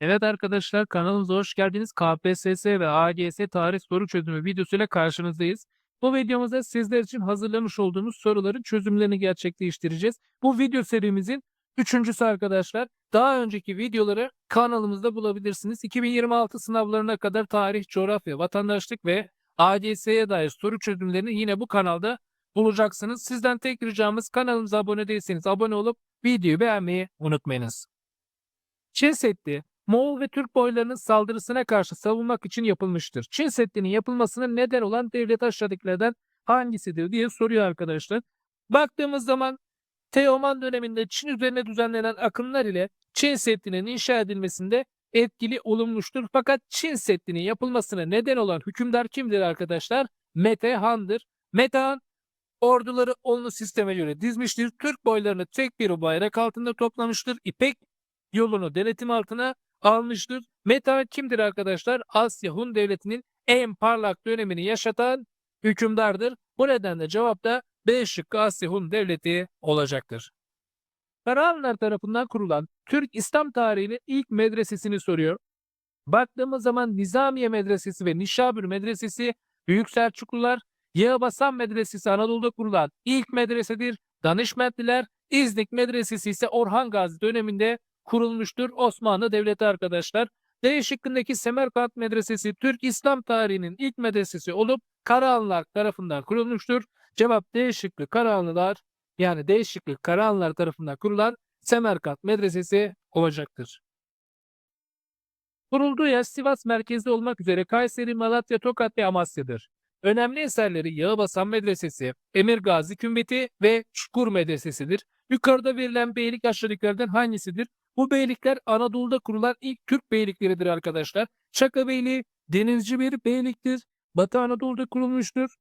Evet arkadaşlar kanalımıza hoş geldiniz. KPSS ve AGS tarih soru çözümü videosuyla karşınızdayız. Bu videomuzda sizler için hazırlamış olduğumuz soruların çözümlerini gerçekleştireceğiz. Bu video serimizin üçüncüsü arkadaşlar. Daha önceki videoları kanalımızda bulabilirsiniz. 2026 sınavlarına kadar tarih, coğrafya, vatandaşlık ve AGS'ye dair soru çözümlerini yine bu kanalda bulacaksınız. Sizden tek ricamız kanalımıza abone değilseniz abone olup videoyu beğenmeyi unutmayınız. Çin Moğol ve Türk boylarının saldırısına karşı savunmak için yapılmıştır. Çin Seddi'nin yapılmasına neden olan devlet aşağıdakilerden hangisidir diye soruyor arkadaşlar. Baktığımız zaman Teoman döneminde Çin üzerine düzenlenen akımlar ile Çin Seddi'nin inşa edilmesinde etkili olunmuştur. Fakat Çin Seddi'nin yapılmasına neden olan hükümdar kimdir arkadaşlar? Mete Han'dır. Mete Han orduları onlu sisteme göre dizmiştir. Türk boylarını tek bir bayrak altında toplamıştır. İpek yolunu denetim altına almıştır. Meta kimdir arkadaşlar? Asya Hun Devleti'nin en parlak dönemini yaşatan hükümdardır. Bu nedenle cevap da B şıkkı Asya Hun Devleti olacaktır. Karahanlılar tarafından kurulan Türk İslam tarihinin ilk medresesini soruyor. Baktığımız zaman Nizamiye Medresesi ve Nişabür Medresesi Büyük Selçuklular, Yağbasan Medresesi Anadolu'da kurulan ilk medresedir. Danışmentliler, İznik Medresesi ise Orhan Gazi döneminde kurulmuştur Osmanlı Devleti arkadaşlar. D şıkkındaki Semerkant Medresesi Türk İslam tarihinin ilk medresesi olup Karahanlılar tarafından kurulmuştur. Cevap D şıkkı Karahanlılar yani D şıkkı Karahanlılar tarafından kurulan Semerkant Medresesi olacaktır. Kurulduğu yer Sivas merkezli olmak üzere Kayseri, Malatya, Tokat ve Amasya'dır. Önemli eserleri Yağbasan Medresesi, Emir Gazi Kümbeti ve Çukur Medresesidir. Yukarıda verilen beylik aşağıdakilerden hangisidir? Bu beylikler Anadolu'da kurulan ilk Türk beylikleridir arkadaşlar. Çaka Beyliği denizci bir beyliktir. Batı Anadolu'da kurulmuştur.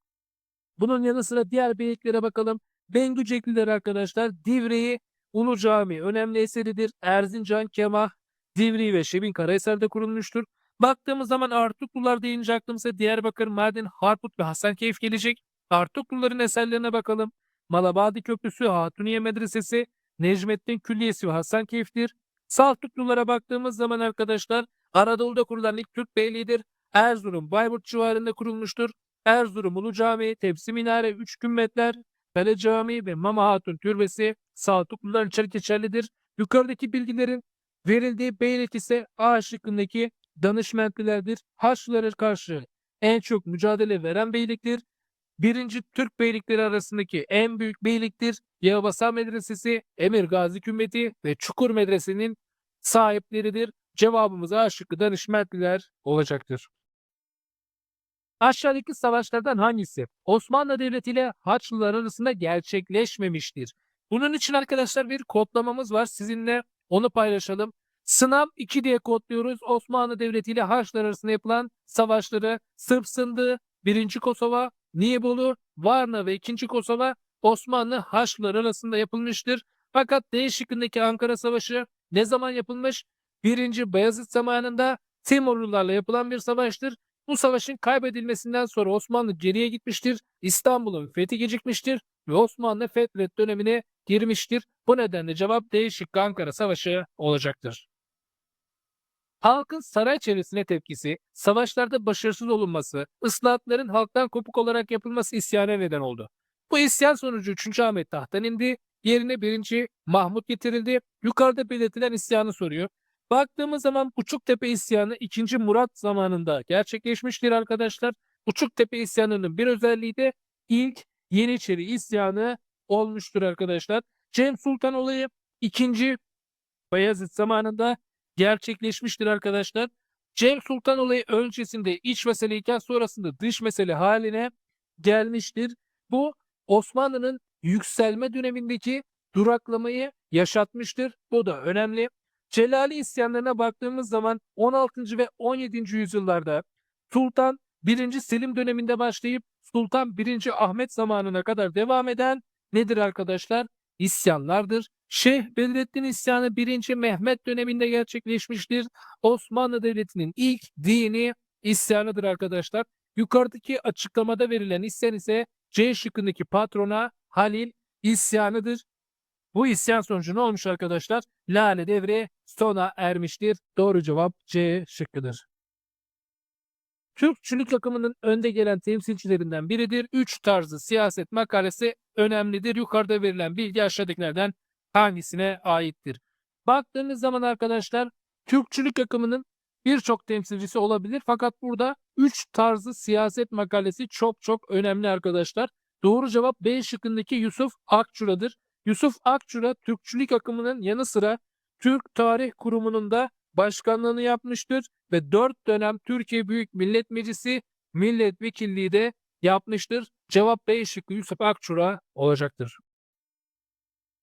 Bunun yanı sıra diğer beyliklere bakalım. Bengücekliler arkadaşlar Divriği Ulu Cami önemli eseridir. Erzincan, Kemah, Divriği ve Şebin Karahisar'da kurulmuştur. Baktığımız zaman Artuklular deyince aklımıza Diyarbakır, Mardin, Harput ve Hasankeyf gelecek. Artukluların eserlerine bakalım. Malabadi Köprüsü, Hatuniye Medresesi, Necmettin Külliyesi ve Hasankeyf'tir. Saltuklulara baktığımız zaman arkadaşlar Anadolu'da kurulan ilk Türk beyliğidir. Erzurum, Bayburt civarında kurulmuştur. Erzurum Ulu Camii, Tepsi Minare, Üç Kümbetler, Kale Camii ve Mama Hatun Türbesi Saltuklular için geçerlidir. Yukarıdaki bilgilerin verildiği beylik ise A şıkkındaki danışmentlilerdir. Haçlılara karşı en çok mücadele veren beyliktir. Birinci Türk beylikleri arasındaki en büyük beyliktir. Yağbasan Medresesi, Emir Gazi Kümbeti ve Çukur Medrese'nin sahipleridir. Cevabımız A şıkkı danışmentliler olacaktır. Aşağıdaki savaşlardan hangisi Osmanlı Devleti ile Haçlılar arasında gerçekleşmemiştir? Bunun için arkadaşlar bir kodlamamız var. Sizinle onu paylaşalım. Sınav 2 diye kodluyoruz. Osmanlı Devleti ile Haçlılar arasında yapılan savaşları Sırp Sındığı, 1. Kosova, Nibolu, Varna ve 2. Kosova Osmanlı Haçlılar arasında yapılmıştır. Fakat D şıkkındaki Ankara Savaşı ne zaman yapılmış? 1. Bayezid zamanında Timurlularla yapılan bir savaştır. Bu savaşın kaybedilmesinden sonra Osmanlı geriye gitmiştir. İstanbul'un fethi gecikmiştir ve Osmanlı Fetret dönemine girmiştir. Bu nedenle cevap D şıkkı Ankara Savaşı olacaktır. Halkın saray çevresine tepkisi, savaşlarda başarısız olunması, ıslahatların halktan kopuk olarak yapılması isyana neden oldu. Bu isyan sonucu 3. Ahmet tahttan indi, yerine 1. Mahmut getirildi. Yukarıda belirtilen isyanı soruyor. Baktığımız zaman Uçuktepe isyanı 2. Murat zamanında gerçekleşmiştir arkadaşlar. Uçuktepe isyanının bir özelliği de ilk Yeniçeri isyanı olmuştur arkadaşlar. Cem Sultan olayı 2. Bayezid zamanında gerçekleşmiştir arkadaşlar. Cem Sultan olayı öncesinde iç meseleyken sonrasında dış mesele haline gelmiştir. Bu Osmanlı'nın yükselme dönemindeki duraklamayı yaşatmıştır. Bu da önemli. Celali isyanlarına baktığımız zaman 16. ve 17. yüzyıllarda Sultan 1. Selim döneminde başlayıp Sultan 1. Ahmet zamanına kadar devam eden nedir arkadaşlar? İsyanlardır. Şeyh Bedrettin isyanı 1. Mehmet döneminde gerçekleşmiştir. Osmanlı Devleti'nin ilk dini isyanıdır arkadaşlar. Yukarıdaki açıklamada verilen isyan ise C şıkkındaki patrona Halil isyanıdır. Bu isyan sonucu ne olmuş arkadaşlar? Lale devri sona ermiştir. Doğru cevap C şıkkıdır. Türkçülük akımının önde gelen temsilcilerinden biridir. Üç tarzı siyaset makalesi önemlidir. Yukarıda verilen bilgi aşağıdakilerden hangisine aittir? Baktığınız zaman arkadaşlar Türkçülük akımının birçok temsilcisi olabilir. Fakat burada üç tarzı siyaset makalesi çok çok önemli arkadaşlar. Doğru cevap B şıkkındaki Yusuf Akçura'dır. Yusuf Akçura Türkçülük akımının yanı sıra Türk Tarih Kurumu'nun da başkanlığını yapmıştır ve 4 dönem Türkiye Büyük Millet Meclisi milletvekilliği de yapmıştır. Cevap B şıkkı Yusuf Akçura olacaktır.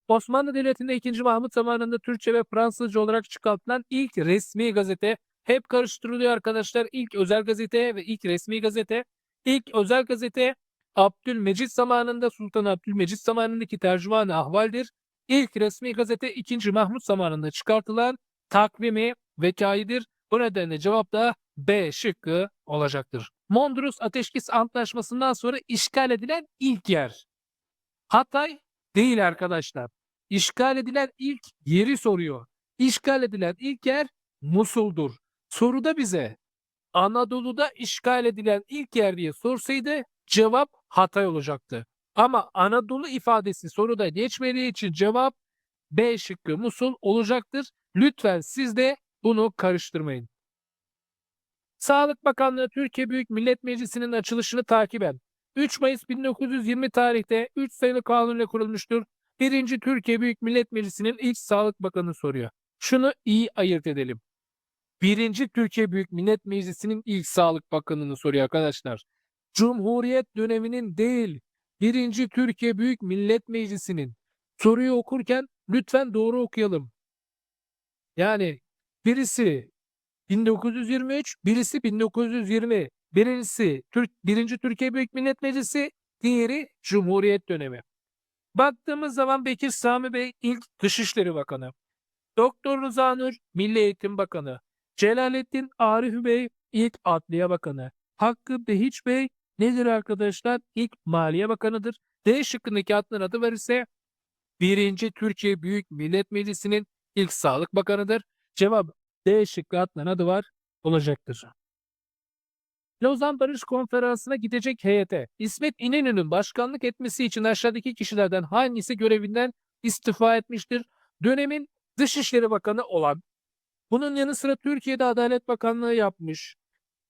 Osmanlı Devleti'nde 2. Mahmut zamanında Türkçe ve Fransızca olarak çıkartılan ilk resmi gazete hep karıştırılıyor arkadaşlar. İlk özel gazete ve ilk resmi gazete. İlk özel gazete Abdülmecit zamanında Sultan Abdülmecit zamanındaki tercüman ahvaldir. İlk resmi gazete 2. Mahmut zamanında çıkartılan takvimi vekaidir. Bu nedenle cevap da B şıkkı olacaktır. Mondros Ateşkes Antlaşması'ndan sonra işgal edilen ilk yer. Hatay değil arkadaşlar. İşgal edilen ilk yeri soruyor. İşgal edilen ilk yer Musul'dur. Soruda bize Anadolu'da işgal edilen ilk yer diye sorsaydı cevap Hatay olacaktı. Ama Anadolu ifadesi soruda geçmediği için cevap B şıkkı Musul olacaktır. Lütfen siz de bunu karıştırmayın. Sağlık Bakanlığı Türkiye Büyük Millet Meclisi'nin açılışını takiben 3 Mayıs 1920 tarihte 3 sayılı kanun ile kurulmuştur. 1. Türkiye Büyük Millet Meclisi'nin ilk Sağlık Bakanı soruyor. Şunu iyi ayırt edelim. 1. Türkiye Büyük Millet Meclisi'nin ilk Sağlık Bakanı'nı soruyor arkadaşlar. Cumhuriyet döneminin değil, 1. Türkiye Büyük Millet Meclisi'nin. Soruyu okurken lütfen doğru okuyalım. Yani birisi 1923, birisi 1920. Birincisi Türk, birinci Türkiye Büyük Millet Meclisi, diğeri Cumhuriyet dönemi. Baktığımız zaman Bekir Sami Bey ilk Dışişleri Bakanı. Doktor Rıza Nur Milli Eğitim Bakanı. Celalettin Arif Bey ilk Adliye Bakanı. Hakkı Behiç Bey nedir arkadaşlar? İlk Maliye Bakanı'dır. D şıkkındaki adların adı var ise 1. Türkiye Büyük Millet Meclisi'nin ilk Sağlık Bakanı'dır. Cevap D şıkkı adların adı var olacaktır. Lozan Barış Konferansı'na gidecek heyete İsmet İnönü'nün başkanlık etmesi için aşağıdaki kişilerden hangisi görevinden istifa etmiştir? Dönemin Dışişleri Bakanı olan, bunun yanı sıra Türkiye'de Adalet Bakanlığı yapmış,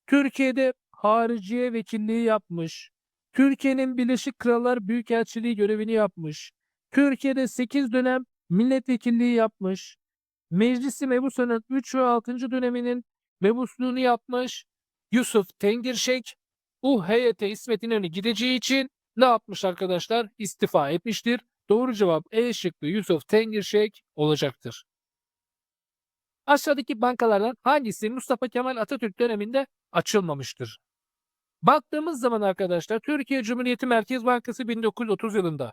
Türkiye'de Hariciye Vekilliği yapmış, Türkiye'nin Birleşik Krallar Büyükelçiliği görevini yapmış, Türkiye'de 8 dönem milletvekilliği yapmış, Meclisi Mebusan'ın 3 ve 6. döneminin mebusluğunu yapmış, Yusuf Tengirşek bu heyete İsmet İnönü gideceği için ne yapmış arkadaşlar? İstifa etmiştir. Doğru cevap E şıkkı Yusuf Tengirşek olacaktır. Aşağıdaki bankalardan hangisi Mustafa Kemal Atatürk döneminde açılmamıştır? Baktığımız zaman arkadaşlar Türkiye Cumhuriyeti Merkez Bankası 1930 yılında,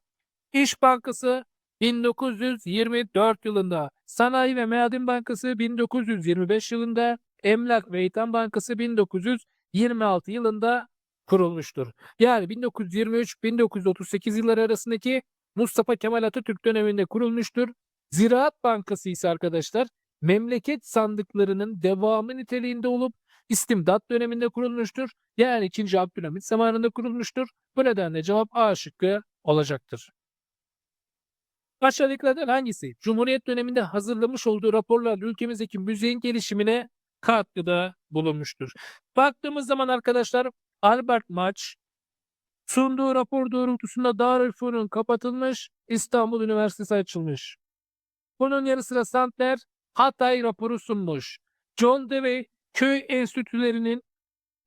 İş Bankası 1924 yılında, Sanayi ve Maden Bankası 1925 yılında, Emlak ve İtham Bankası 1926 yılında kurulmuştur. Yani 1923-1938 yılları arasındaki Mustafa Kemal Atatürk döneminde kurulmuştur. Ziraat Bankası ise arkadaşlar memleket sandıklarının devamı niteliğinde olup istimdat döneminde kurulmuştur. Yani 2. Abdülhamit zamanında kurulmuştur. Bu nedenle cevap A şıkkı olacaktır. Aşağıdakilerden hangisi Cumhuriyet döneminde hazırlamış olduğu raporlarla ülkemizdeki müziğin gelişimine katkıda bulunmuştur? Baktığımız zaman arkadaşlar Albert Maç sunduğu rapor doğrultusunda Darülfünun kapatılmış, İstanbul Üniversitesi açılmış. Bunun yanı sıra Santler Hatay raporu sunmuş. John Dewey köy enstitülerinin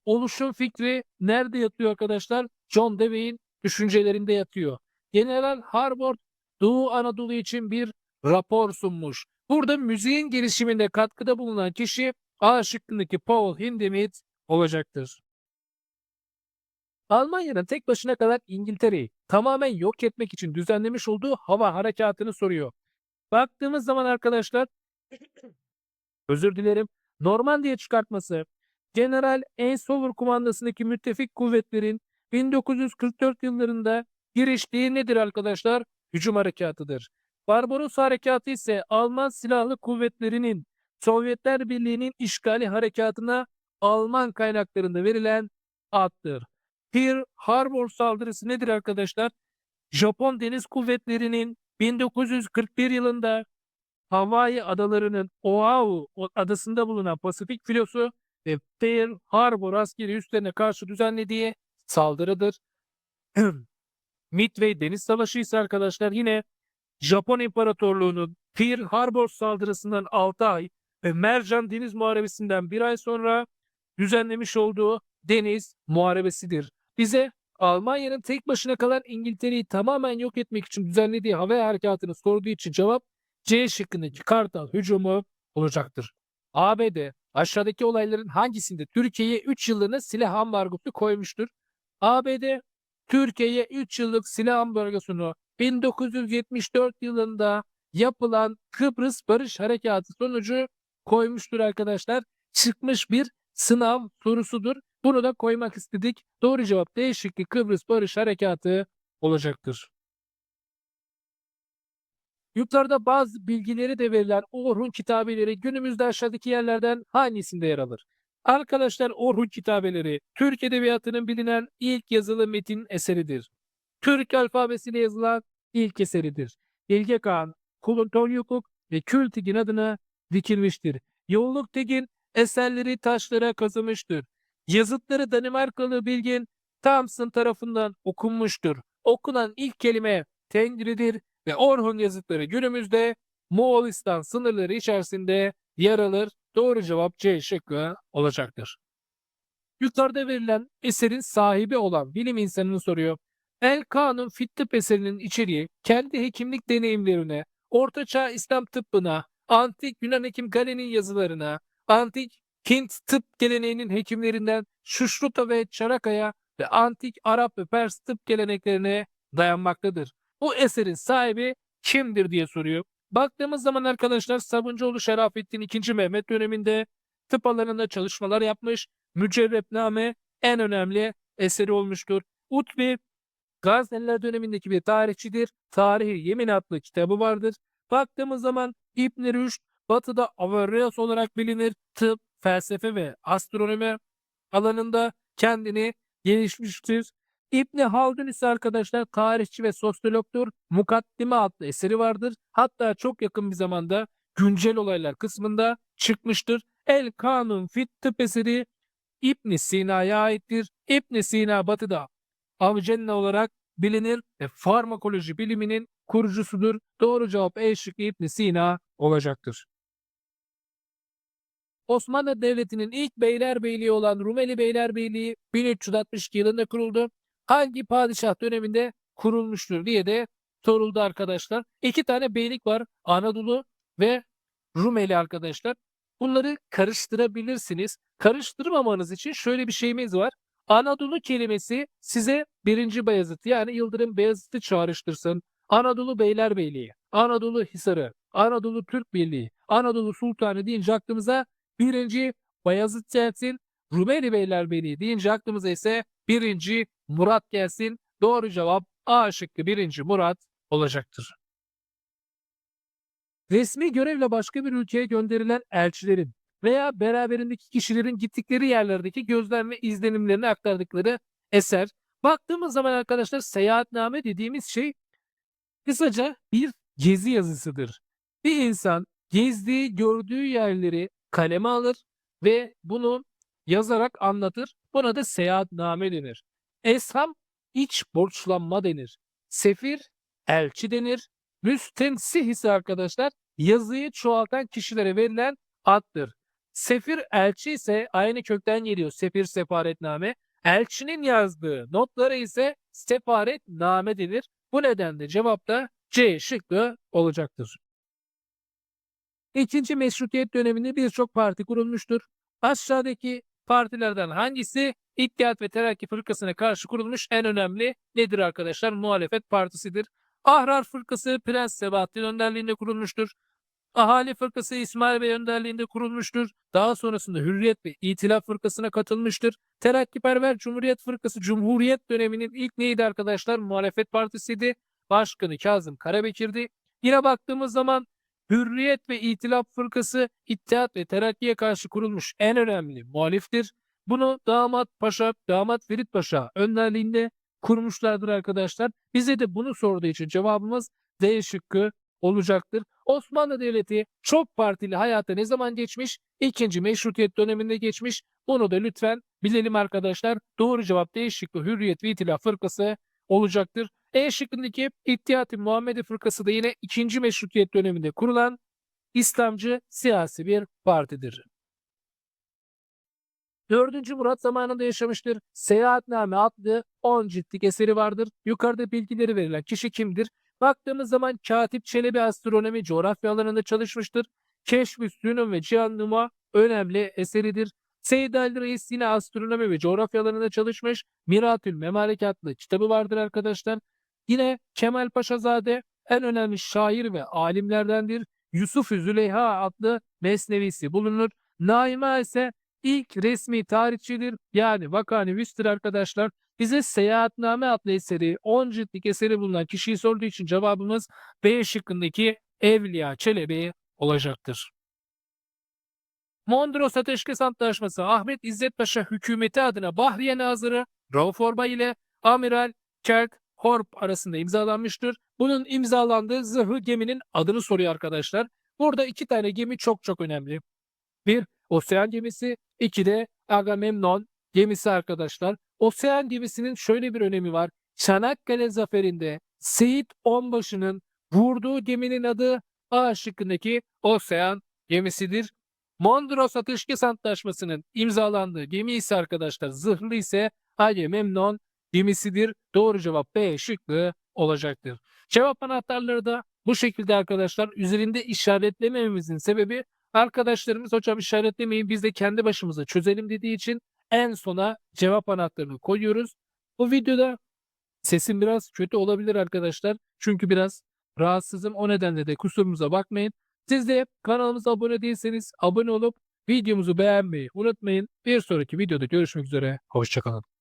oluşum fikri nerede yatıyor arkadaşlar? John Dewey'in düşüncelerinde yatıyor. General Harbord Doğu Anadolu için bir rapor sunmuş. Burada müziğin gelişiminde katkıda bulunan kişi A şıkkındaki Paul Hindemith olacaktır. Almanya'nın tek başına kadar İngiltere'yi tamamen yok etmek için düzenlemiş olduğu hava harekatını soruyor. Baktığımız zaman arkadaşlar özür dilerim Normandiya çıkartması General Eisenhower kumandasındaki müttefik kuvvetlerin 1944 yıllarında giriştiği nedir arkadaşlar? Hücum harekatıdır. Barbaros Harekatı ise Alman Silahlı Kuvvetleri'nin Sovyetler Birliği'nin işgali harekatına Alman kaynaklarında verilen addır. Pearl Harbor saldırısı nedir arkadaşlar? Japon Deniz Kuvvetleri'nin 1941 yılında Hawaii adalarının Oahu adasında bulunan Pasifik filosu ve Pearl Harbor askeri üslerine karşı düzenlediği saldırıdır. Midway Deniz Savaşı ise arkadaşlar yine Japon İmparatorluğu'nun Pearl Harbor saldırısından 6 ay ve Mercan Deniz Muharebesi'nden bir ay sonra düzenlemiş olduğu deniz muharebesidir. Bize Almanya'nın tek başına kalan İngiltere'yi tamamen yok etmek için düzenlediği hava harekatını sorduğu için cevap C şıkkındaki Kartal hücumu olacaktır. ABD aşağıdaki olayların hangisinde Türkiye'ye 3 yıllığına silah ambargosu koymuştur? ABD Türkiye'ye 3 yıllık silah ambargosunu 1974 yılında yapılan Kıbrıs Barış Harekatı sonucu koymuştur arkadaşlar. Çıkmış bir sınav sorusudur. Bunu da koymak istedik. Doğru cevap D şıkkı Kıbrıs Barış Harekatı olacaktır. Yukarıda bazı bilgileri de verilen Orhun kitabeleri günümüzde aşağıdaki yerlerden hangisinde yer alır? Arkadaşlar Orhun kitabeleri Türk Edebiyatı'nın bilinen ilk yazılı metin eseridir. Türk alfabesiyle yazılan ilk eseridir. Bilge Kağan, Kulun Tonyukuk ve Kültigin adına dikilmiştir. Yolluk Tegin eserleri taşlara kazımıştır. Yazıtları Danimarkalı Bilgin Thompson tarafından okunmuştur. Okunan ilk kelime Tengri'dir ve Orhun yazıtları günümüzde Moğolistan sınırları içerisinde yer alır. Doğru cevap C şıkkı olacaktır. Yukarıda verilen eserin sahibi olan bilim insanını soruyor. El Kanun Fit Tıp eserinin içeriği kendi hekimlik deneyimlerine, Ortaçağ İslam tıbbına, antik Yunan hekim Galen'in yazılarına, antik Hint tıp geleneğinin hekimlerinden Şuşruta ve Çarakaya ve antik Arap ve Pers tıp geleneklerine dayanmaktadır. Bu eserin sahibi kimdir diye soruyor. Baktığımız zaman arkadaşlar Sabuncuoğlu Şerafettin II. Mehmet döneminde tıp alanında çalışmalar yapmış. Mücerrepname en önemli eseri olmuştur. Utbi Gazneliler dönemindeki bir tarihçidir. Tarihi Yemin adlı kitabı vardır. Baktığımız zaman İbn Rüşd Batı'da Averroes olarak bilinir. Tıp, felsefe ve astronomi alanında kendini gelişmiştir. İbni Haldun ise arkadaşlar tarihçi ve sosyologtur. Mukaddime adlı eseri vardır. Hatta çok yakın bir zamanda güncel olaylar kısmında çıkmıştır. El Kanun Fit Tıp eseri İbn Sina'ya aittir. İbn Sina batıda Avicenna olarak bilinir ve farmakoloji biliminin kurucusudur. Doğru cevap E şıkkı İbn Sina olacaktır. Osmanlı Devleti'nin ilk beylerbeyliği olan Rumeli Beylerbeyliği 1362 yılında kuruldu. Hangi padişah döneminde kurulmuştur diye de soruldu arkadaşlar. İki tane beylik var. Anadolu ve Rumeli arkadaşlar. Bunları karıştırabilirsiniz. Karıştırmamanız için şöyle bir şeyimiz var. Anadolu kelimesi size birinci Bayezid yani Yıldırım Beyazıt'ı çağrıştırsın. Anadolu Beylerbeyliği, Anadolu Hisarı, Anadolu Türk Birliği, Anadolu Sultanı deyince aklımıza birinci Bayezid gelsin. Rumeli Beylerbeyliği deyince aklımıza ise birinci Murat gelsin. Doğru cevap A şıkkı birinci Murat olacaktır. Resmi görevle başka bir ülkeye gönderilen elçilerin veya beraberindeki kişilerin gittikleri yerlerdeki gözlem ve izlenimlerini aktardıkları eser. Baktığımız zaman arkadaşlar seyahatname dediğimiz şey kısaca bir gezi yazısıdır. Bir insan gezdiği, gördüğü yerleri kaleme alır ve bunu yazarak anlatır. Buna da seyahatname denir. Esham iç borçlanma denir. Sefir elçi denir. Müstensih ise arkadaşlar yazıyı çoğaltan kişilere verilen addır. Sefir elçi ise aynı kökten geliyor. Sefir sefaretname. Elçinin yazdığı notlara ise sefaretname denir. Bu nedenle cevap da C şıkkı olacaktır. İkinci meşrutiyet döneminde birçok parti kurulmuştur. Aşağıdaki partilerden hangisi İttihat ve Terakki Fırkası'na karşı kurulmuş en önemli nedir arkadaşlar? Muhalefet partisidir. Ahrar Fırkası Prens Sebahattin önderliğinde kurulmuştur. Ahali Fırkası İsmail Bey önderliğinde kurulmuştur. Daha sonrasında Hürriyet ve İtilaf Fırkası'na katılmıştır. Terakkiperver Cumhuriyet Fırkası Cumhuriyet döneminin ilk neydi arkadaşlar? Muhalefet partisiydi. Başkanı Kazım Karabekir'di. Yine baktığımız zaman Hürriyet ve İtilaf Fırkası İttihat ve Terakki'ye karşı kurulmuş en önemli muhaliftir. Bunu Damat Paşa, Damat Ferit Paşa önderliğinde kurmuşlardır arkadaşlar. Bize de bunu sorduğu için cevabımız D şıkkı olacaktır. Osmanlı Devleti çok partili hayata ne zaman geçmiş? İkinci meşrutiyet döneminde geçmiş. Bunu da lütfen bilelim arkadaşlar. Doğru cevap D şıkkı Hürriyet ve İtilaf Fırkası olacaktır. E şıkkındaki İttihat-ı Muhammedi Fırkası da yine ikinci meşrutiyet döneminde kurulan İslamcı siyasi bir partidir. Dördüncü Murat zamanında yaşamıştır. Seyahatname adlı 10 ciltlik eseri vardır. Yukarıda bilgileri verilen kişi kimdir? Baktığımız zaman Katip Çelebi astronomi coğrafya alanında çalışmıştır. Keşf-i Sünun ve Cihan önemli eseridir. Seyyid Ali Reis yine astronomi ve coğrafya alanında çalışmış. Miratül Memarek adlı kitabı vardır arkadaşlar. Yine Kemal Paşazade en önemli şair ve alimlerdendir. Yusuf Züleyha adlı mesnevisi bulunur. Naima ise ilk resmi tarihçidir. Yani vakanüvistir arkadaşlar. Bize Seyahatname adlı eseri 10 ciltlik eseri bulunan kişiyi sorduğu için cevabımız B şıkkındaki Evliya Çelebi olacaktır. Mondros Ateşkes Antlaşması Ahmet İzzet Paşa hükümeti adına Bahriye Nazırı Rauf Orbay ile Amiral Kirk Horp arasında imzalanmıştır. Bunun imzalandığı zırhlı geminin adını soruyor arkadaşlar. Burada iki tane gemi çok çok önemli. Bir Osean gemisi, iki de Agamemnon gemisi arkadaşlar. Osean gemisinin şöyle bir önemi var. Çanakkale zaferinde Seyit Onbaşı'nın vurduğu geminin adı A şıkkındaki Osean gemisidir. Mondros Ateşkes Antlaşması'nın imzalandığı gemi ise arkadaşlar zırhlı ise Agamemnon gemisidir. Doğru cevap B şıkkı olacaktır. Cevap anahtarları da bu şekilde arkadaşlar üzerinde işaretlemememizin sebebi arkadaşlarımız hocam işaretlemeyin biz de kendi başımıza çözelim dediği için en sona cevap anahtarını koyuyoruz. Bu videoda sesim biraz kötü olabilir arkadaşlar. Çünkü biraz rahatsızım. O nedenle de kusurumuza bakmayın. Siz de kanalımıza abone değilseniz abone olup videomuzu beğenmeyi unutmayın. Bir sonraki videoda görüşmek üzere. Hoşçakalın.